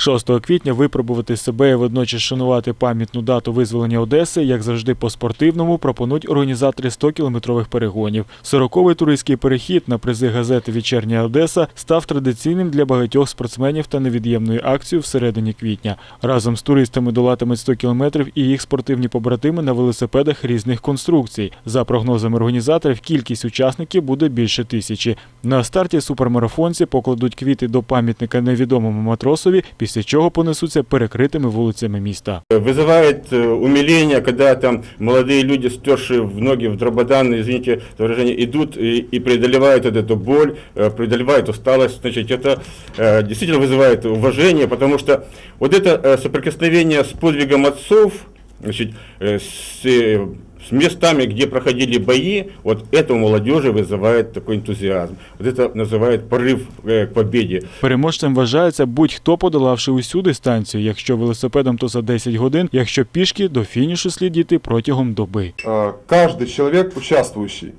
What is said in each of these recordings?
6 квітня випробувати себе і водночас шанувати пам'ятну дату визволення Одеси, як завжди по-спортивному, пропонують організатори 100-кілометрових перегонів. 40-й туристський перехід на призи газети Вечерня Одеса став традиційним для багатьох спортсменів та невід'ємною акцією всередині квітня. Разом з туристами долатимуть 100 кілометрів і їх спортивні побратими на велосипедах різних конструкцій. За прогнозами організаторів, кількість учасників буде більше тисячі. На старті супермарафонці покладуть квіти до пам'ятника невідомому матросові, після чого понесуться перекритими вулицями міста. Вызывает э, умиление, когда там молодые люди, стершие в ноги в дрободан, извините за выражение, идут и, и преодолевают вот эту боль, э, преодолевают усталость. Значит, это э, действительно вызывает уважение, потому что вот это э, соприкосновение с подвигом отцов, значит, э, с, э, с местами, где проходили бои, вот это у молодежи вызывает такой энтузиазм. Вот это называют порыв э, к победе. Переможцем вважається будь-хто подолавши усю дистанцію. Якщо велосипедом, то за 10 годин, якщо пішки, до фінішу слід дійти протягом доби. А, каждый человек, участвующий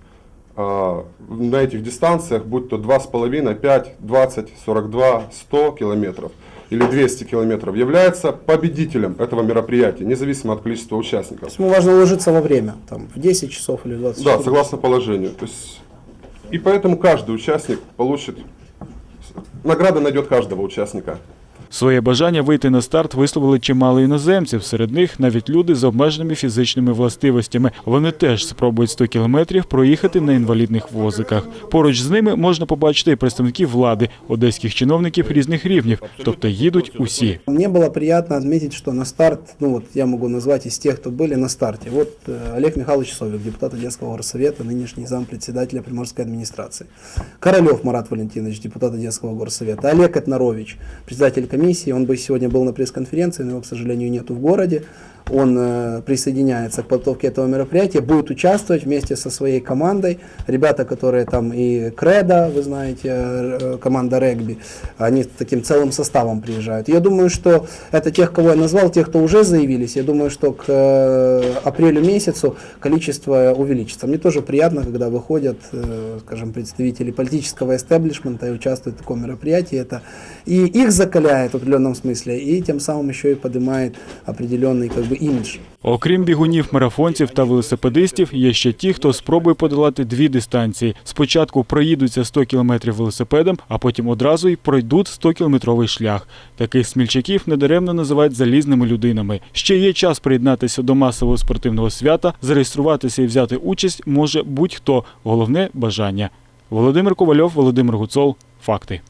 а, на этих дистанциях, будь то 2,5, 5, 20, 42, 100 километров Или 200 километров, является победителем этого мероприятия, независимо от количества То участников. есть ему важно уложиться во время, там, в 10 часов или в 20 Да, часов. согласно положению. То есть, и поэтому каждый участник получит, награда найдет каждого участника. Своє бажання вийти на старт висловили чимало іноземців. Серед них навіть люди з обмеженими фізичними властивостями. Вони теж спробують 100 кілометрів проїхати на інвалідних возиках. Поруч з ними можна побачити і представників влади, одеських чиновників різних рівнів, тобто їдуть усі. Мне было приятно отметить, что на старт, ну вот я могу назвать из тех, кто были на старте. Вот э, Олег Михайлович Совик, депутат Одесского горсовета, нынешний зампредседателя Приморской администрации. Королев Марат Валентинович, депутат Одесского горсовета. Олег Этнорович, председатель комиссии. Он бы сегодня был на пресс-конференции, но его, к сожалению, нету в городе. Он э, присоединяется к подготовке этого мероприятия, будет участвовать вместе со своей командой. Ребята, которые там и Кредо, вы знаете, э, команда регби, они таким целым составом приезжают. Я думаю, что это тех, кого я назвал, тех, кто уже заявились. Я думаю, что к э, апрелю месяцу количество увеличится. Мне тоже приятно, когда выходят, э, скажем, представители политического эстеблишмента и участвуют в таком мероприятии. Это и их закаляет в определенном смысле, и тем самым еще и поднимает определенный как бы имидж. Окрім бігунів, марафонців та велосипедистів, є ще ті, хто спробує подолати дві дистанції. Спочатку проїдуться 100 кілометрів велосипедом, а потім одразу й пройдуть 100-кілометровий шлях. Таких смільчаків недаремно називають залізними людинами. Ще є час приєднатися до масового спортивного свята, зареєструватися і взяти участь може будь-хто. Головне бажання. Володимир Ковальов, Володимир Гуцол. Факти.